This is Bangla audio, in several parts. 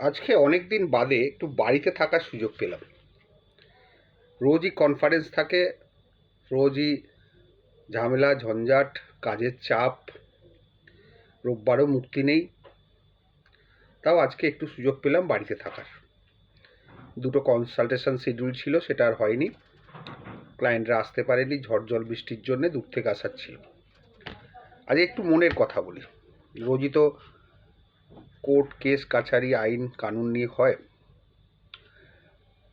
আজকে অনেক দিন বাদে একটু বাড়িতে থাকার সুযোগ পেলাম। রোজই কনফারেন্স থাকে, রোজই ঝামেলা, ঝঞ্ঝাট, কাজের চাপ, রোববারও মুক্তি নেই। তাও আজকে একটু সুযোগ পেলাম বাড়িতে থাকার। দুটো কনসালটেশন শিডিউল ছিল, সেটা আর হয়নি। ক্লায়েন্টরা আসতে পারেনি, ঝড় জল বৃষ্টির জন্য দূর থেকে আসার ছিল। আজ একটু মনের কথা বলি। রোজই তো কোর্ট কেস, কাছারি আইন, কানুন নিয়ে হয়।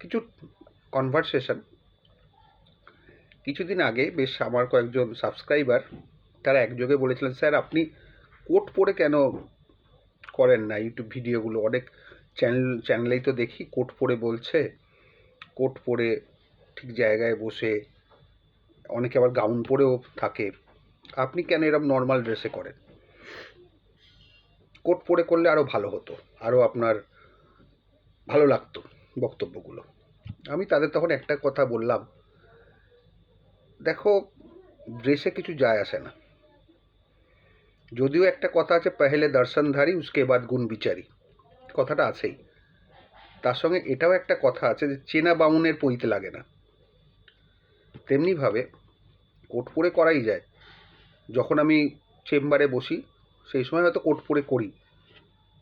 কিছু কনভারসেশন কিছুদিন আগে বেশ আমার কয়েকজন সাবস্ক্রাইবার তারা একযোগে বলেছিলেন, স্যার, আপনি কোর্ট পড়ে কেন করেন না? ইউটিউব ভিডিওগুলো অনেক চ্যানেল চ্যানেলেই তো দেখি, কোর্ট পড়ে বলছে, কোর্ট পরে ঠিক জায়গায় বসে অনেকে আবার গাউন পরেও থাকে। আপনি কেন এরকম নর্মাল ড্রেসে করেন? কোট পরে করলে আরও ভালো হতো আরও আপনার ভালো লাগতো বক্তব্যগুলো। আমি তাদের তখন একটা কথা বললাম, দেখো ড্রেসে কিছু যায় আসে না। যদিও একটা কথা আছে, পেহেলে দর্শনধারী, উসকে বাদ গুণ বিচারি। কথাটা আছেই। তার সঙ্গে এটাও একটা কথা আছে যে, চেনা বামুনের পইতে লাগে না। তেমনিভাবে কোট পরে করাই যায়। যখন আমি চেম্বারে বসি সেই সময় হয়তো কোট পরে করি।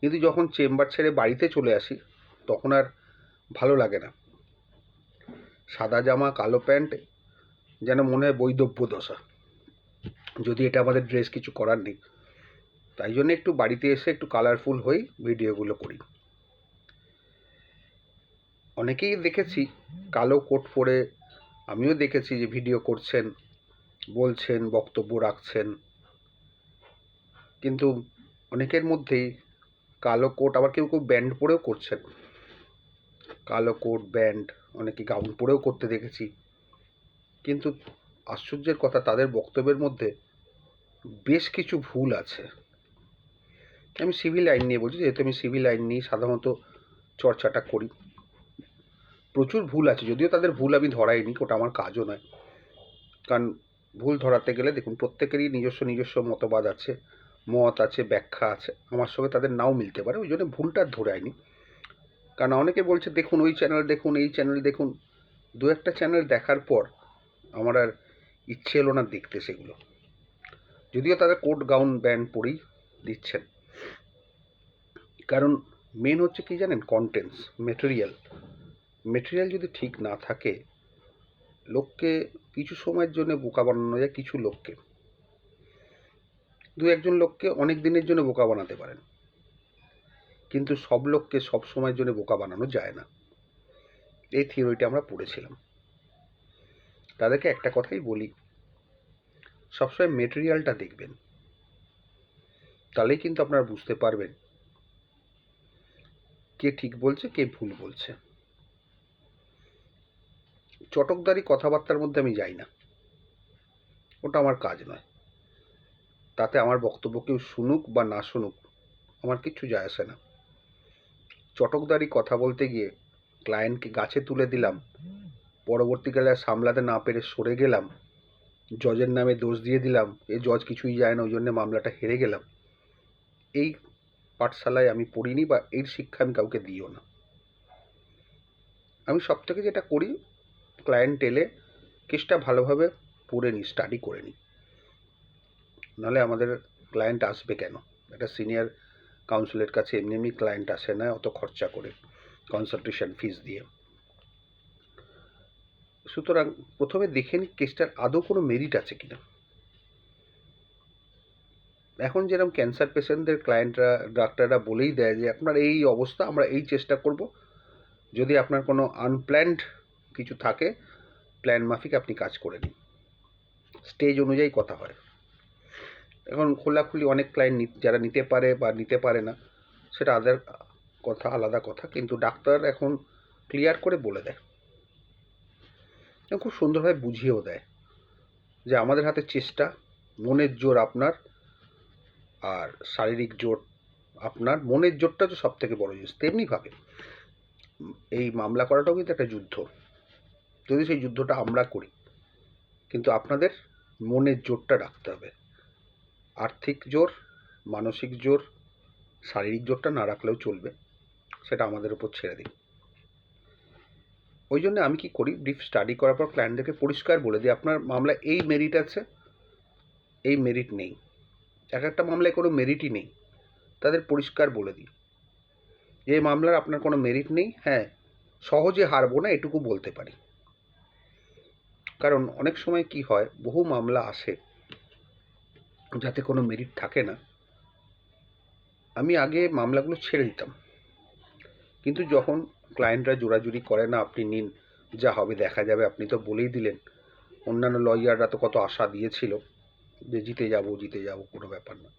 কিন্তু যখন চেম্বার ছেড়ে বাড়িতে চলে আসি, তখন আর ভালো লাগে না। সাদা জামা, কালো প্যান্ট, যেন মনে হয় বৈদব্য দশা। যদি এটা আমাদের ড্রেস কিছু করার নেই, তাই জন্য একটু বাড়িতে এসে একটু কালারফুল হই ভিডিওগুলো করি। অনেকেই দেখেছি, কালো কোট পরে, আমিও দেখেছি যে ভিডিও করছেন, বলছেন, বক্তব্য রাখছেন। কিন্তু অনেকের মধ্যেই কালো কোট, আবার কেউ কেউ ব্যান্ড পরেও করছেন। কালো কোট ব্যান্ড অনেকে গাউন পরেও করতে দেখেছি। কিন্তু আশ্চর্যের কথা, তাদের বক্তব্যের মধ্যে বেশ কিছু ভুল আছে। আমি সিভিল আইন নিয়ে বলছি, যেহেতু আমি সিভিল আইন নিয়ে সাধারণত চর্চাটা করি। প্রচুর ভুল আছে, যদিও তাদের ভুল আমি ধরাইনি, ওটা আমার কাজও নয়। কারণ ভুল ধরাতে গেলে দেখুন, প্রত্যেকেরই নিজস্ব নিজস্ব মতবাদ আছে। মত আছে, ব্যাখ্যা আছে। আমার সঙ্গে তাদের নাও মিলতে পারে, ওই জন্য ভুলটা ধরে আইনি। কারণ অনেকে বলছে, দেখুন, ওই চ্যানেল দেখুন, এই চ্যানেল দেখুন। দু একটা চ্যানেল দেখার পর আমার আর ইচ্ছে এলো না দেখতে সেগুলো। যদিও তাদের কোট গাউন ব্যান্ড পরেই দিচ্ছেন। কারণ মেন হচ্ছে কি জানেন? কন্টেন্টস মেটেরিয়াল মেটেরিয়াল যদি ঠিক না থাকে, লোককে কিছু সময়ের জন্য বোকা বানানো যায়, কিছু লোককে। দু একজন লোককে অনেক দিনের জন্য বোকা বানাতে পারেন। কিন্তু সব লোককে সব সময়ের জন্য বোকা বানানো যায় না। এই থিওরিটা আমরা পড়েছিলাম। তাদেরকে একটা কথাই বলি, সবসময় মেটেরিয়ালটা দেখবেন। তাহলেই কিন্তু আপনারা বুঝতে পারবেন কে ঠিক বলছে, কে ভুল বলছে। চটকদারি কথাবার্তার মধ্যে আমি যাই না। ওটা আমার কাজ নয়। তাতে আমার বক্তব্য কেউ শুনুক বা না শুনুক, আমার কিচ্ছু যায় আসে না। চটকদারি কথা বলতে গিয়ে ক্লায়েন্টকে গাছে তুলে দিলাম, পরবর্তীকালে সামলাতে না পেরে সরে গেলাম, জজের নামে দোষ দিয়ে দিলাম, এ জজ কিছুই যায় না, ওই জন্য মামলাটা হেরে গেলাম। এই পাঠশালায় আমি পড়িনি বা এর শিক্ষা আমি কাউকে দিও না। আমি সব থেকে যেটা করি ক্লায়েন্ট এলে কেসটা ভালোভাবে পড়ে নিই স্টাডি করে নিই নাহলে আমাদের ক্লায়েন্ট আসবে কেন? একটা সিনিয়র কাউন্সিলের কাছে এমনি এমনি ক্লায়েন্ট আসে না অত খরচা করে কনসালটেশন ফিস দিয়ে। সুতরাং প্রথমে দেখে নিই কেসটার আদৌ কোনো মেরিট আছে কিনা। এখন যেরকম ক্যান্সার পেশেন্টদের ক্লায়েন্টরা ডাক্তাররা বলেই দেয় যে, আপনার এই অবস্থা, আমরা এই চেষ্টা করব। যদি আপনার কোনো আনপ্ল্যান্ড কিছু থাকে প্ল্যান মাফিক আপনি কাজ করে নিন। স্টেজ অনুযায়ী কথা হয়। এখন খোলাখুলি অনেক ক্লায়েন্ট যারা নিতে পারে বা নিতে পারে না, সেটা আদার কথা, আলাদা কথা, কিন্তু ডাক্তার এখন ক্লিয়ার করে বলে দেয়। খুব সুন্দরভাবে বুঝিয়েও দেয় যে আমাদের হাতে চেষ্টা, মনের জোর আপনার আর শারীরিক জোর আপনার, মনের জোরটা তো সব থেকে বড় জিনিস, তেমনিভাবে এই মামলা করাটাও কিন্তু একটা যুদ্ধ। যদি সেই যুদ্ধটা আমরা করি, কিন্তু আপনাদের মনের জোরটা রাখতে হবে। আর্থিক জোর, মানসিক জোর, শারীরিক জোরটা না রাখলেও চলবে, সেটা আমাদের উপর ছেড়ে দিন। ওই জন্য আমি কি করি ব্রিফ স্টাডি করার পর ক্লায়েন্টদেরকে পরিষ্কার বলে দিই, আপনার মামলা এই মেরিট আছে, এই মেরিট নেই। এক একটা মামলায় কোনো মেরিটই নেই, তাদের পরিষ্কার বলে দিই। যে মামলার আপনার কোনো মেরিট নেই হ্যাঁ সহজে হারবো না, এটুকু বলতে পারি। কারণ অনেক সময় কি হয়, বহু মামলা আসে যাতে কোনো মেরিট থাকে না, আমি আগে মামলাগুলো ছেড়ে দিতাম। কিন্তু যখন ক্লায়েন্টরা জোরাজুরি করে না, আপনি নিন, যা হবে দেখা যাবে, আপনি তো বলেই দিলেন। অন্যান্য লয়াররা তো কত আশা দিয়েছিল যে জিতে যাব জিতে যাব, কোনো ব্যাপার না।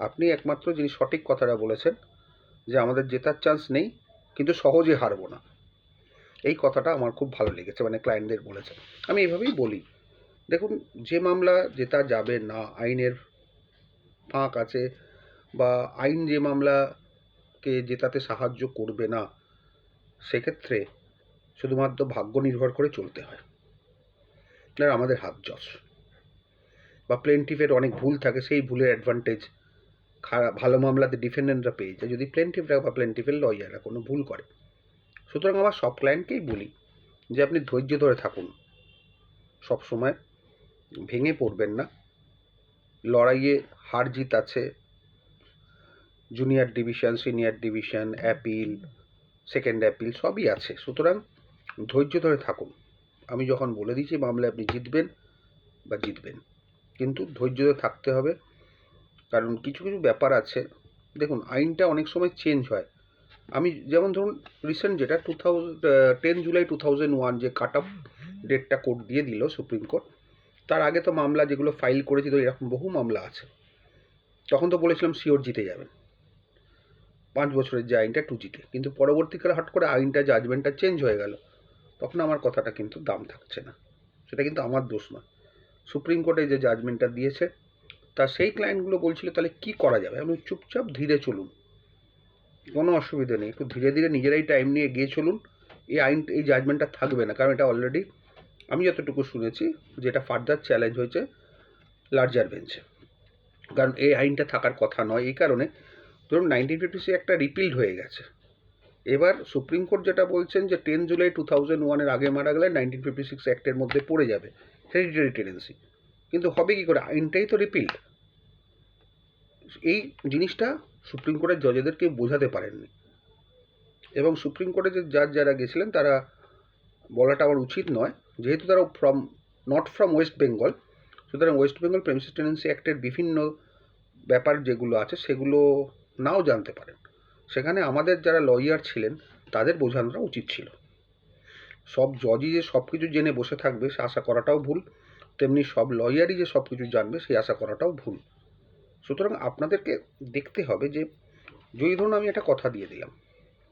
আপনি একমাত্র যিনি সঠিক কথাটা বলেছেন, যে আমাদের জেতার চান্স নেই, কিন্তু সহজে হারবো না। এই কথাটা আমার খুব ভালো লেগেছে মানে ক্লায়েন্টদের বলেছে আমি এইভাবেই বলি। দেখুন, যে মামলা জেতা যাবে না, আইনের ফাঁক আছে বা আইন যে মামলাকে জেতাতে সাহায্য করবে না, সেক্ষেত্রে শুধুমাত্র ভাগ্য নির্ভর করে চলতে হয়। আর আমাদের হাত যশ বা প্লেন্টিফের অনেক ভুল থাকে, সেই ভুলের অ্যাডভান্টেজ খারাপ ভালো মামলাতে ডিফেন্ডেন্টরা পেয়ে যায়। যদি প্লেন্টিফরা বা প্লেন্টিফের লয়াররা কোনো ভুল করে। সুতরাং আমার সব ক্লায়েন্টকেই বলি যে আপনি ধৈর্য ধরে থাকুন। সব সময় ভেঙে পড়বেন না। লড়াইয়ে হার জিত আছে junior division senior division appeal second appeal সবই আছে। সুতরাং ধৈর্য ধরে থাকুন। আমি যখন বলে দিয়েছি মামলায় আপনি জিতবেন বা জিতবেন। কিন্তু ধৈর্য ধরে থাকতে হবে। কারণ কিছু কিছু ব্যাপার আছে। দেখুন, আইনটা অনেক সময় চেঞ্জ হয়। আমি যেমন ধরুন রিসেন্ট যেটা two thousand ten July two thousand one যে কাট অফ ডেটটা কোর্ট দিয়ে দিল সুপ্রিম কোর্ট তার আগে তো মামলা যেগুলো ফাইল করেছি, তো এরকম বহু মামলা আছে। তখন তো বলেছিলাম শিওর জিতে যাবেন। পাঁচ বছরের যে আইনটা টু জিতে। কিন্তু পরবর্তীকালে হট করে আইনটা জাজমেন্টটা চেঞ্জ হয়ে গেল। তখন আমার কথাটা কিন্তু দাম থাকছে না। সেটা কিন্তু আমার দোষ নয়। সুপ্রিম কোর্টে যে জাজমেন্টটা দিয়েছে, তা সেই ক্লায়েন্টগুলো বলছিল, তাহলে কি করা যাবে? আমি চুপচাপ ধীরে চলুন। কোনো অসুবিধা নেই। একটু ধীরে ধীরে নিজেরাই টাইম নিয়ে গিয়ে চলুন। এই আইন, এই জাজমেন্টটা থাকবে না। কারণ এটা অলরেডি আমি যতটুকু শুনেছি যেটা ফার্দার চ্যালেঞ্জ হয়েছে লার্জার বেঞ্চে কারণ এই আইনটা থাকার কথা নয়, এই কারণে ধরুন নাইনটিন ফিফটি একটা রিপিল্ড হয়ে গেছে। এবার সুপ্রিম কোর্ট যেটা বলছেন যে টেন জুলাই টু থাউজেন্ড ওয়ানের আগে মারা গেলে নাইনটিন ফিফটি সিক্স অ্যাক্টের মধ্যে পড়ে যাবে হেরিটেরি টেন্ডেন্সি কিন্তু হবে কি করে? আইনটাই তো রিপিল্ড এই জিনিসটা সুপ্রিম কোর্টের জজেদেরকে বোঝাতে পারেননি। এবং সুপ্রিম কোর্টে যে জাজ যারা গেছিলেন তারা বলাটা আমার উচিত নয় যেহেতু তারা from not from west Bengal সুতরাং ওয়েস্ট বেঙ্গল প্রেমিসিস টেন্ডেন্সি অ্যাক্টের বিভিন্ন ব্যাপার যেগুলো আছে, সেগুলো নাও জানতে পারেন। সেখানে আমাদের যারা লয়ার ছিলেন, তাদের বোঝানোটা উচিত ছিল। সব জজই যে সব কিছু জেনে বসে থাকবে, সে আশা করাটাও ভুল। তেমনি সব লয়ারই যে সব কিছু জানবে সেই আশা করাটাও ভুল। সুতরাং আপনাদেরকে দেখতে হবে যে, যদি ধরুন আমি একটা কথা দিয়ে দিলাম,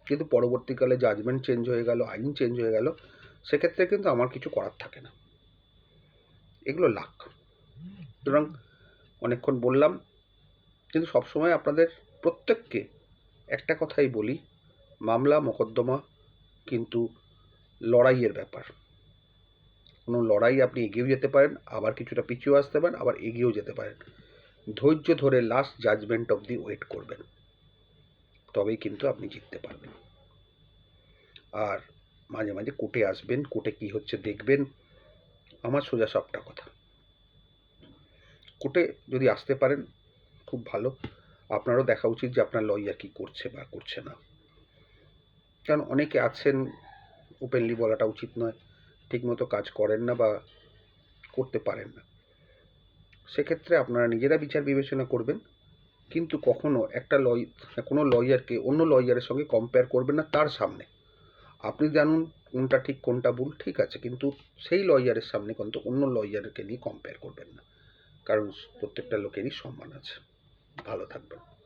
কিন্তু পরবর্তীকালে জাজমেন্ট চেঞ্জ হয়ে গেল, আইন চেঞ্জ হয়ে গেল সেক্ষেত্রে কিন্তু আমার কিছু করার থাকে না। এগুলো লাখ সুতরাং অনেকক্ষণ বললাম, কিন্তু সবসময় আপনাদের প্রত্যেককে একটা কথাই বলি, মামলা, মোকদ্দমা কিন্তু লড়াইয়ের ব্যাপার। কোনো লড়াই আপনি এগিয়েও যেতে পারেন, আবার কিছুটা পিছিয়েও আসতে পারেন, আবার এগিয়েও যেতে পারেন। ধৈর্য ধরে লাস্ট জাজমেন্ট অবধি ওয়েট করবেন। তবেই কিন্তু আপনি জিততে পারবেন। আর মাঝে মাঝে কোর্টে আসবেন, কোর্টে কী হচ্ছে দেখবেন। আমার সোজা সবটা কথা। কোর্টে যদি আসতে পারেন, খুব ভালো। আপনারও দেখা উচিত যে আপনার লয়ার কী করছে বা করছে না। কারণ অনেকে আছেন ওপেনলি বলাটা উচিত নয়, ঠিকমতো কাজ করেন না বা করতে পারেন না। সেক্ষেত্রে আপনারা নিজেরা বিচার বিবেচনা করবেন। কিন্তু কখনো একটা লয় কোনো লয়ারকে অন্য লয়ারের সঙ্গে কম্পেয়ার করবেন না তার সামনে। আপনি জানুন কোনটা ঠিক, কোনটা ভুল, ঠিক আছে। কিন্তু সেই লয়ারের সামনে কিন্তু অন্য লয়ারকে নিয়ে কম্পেয়ার করবেন না। কারণ প্রত্যেকটা লোকেরই সম্মান আছে। ভালো থাকবেন।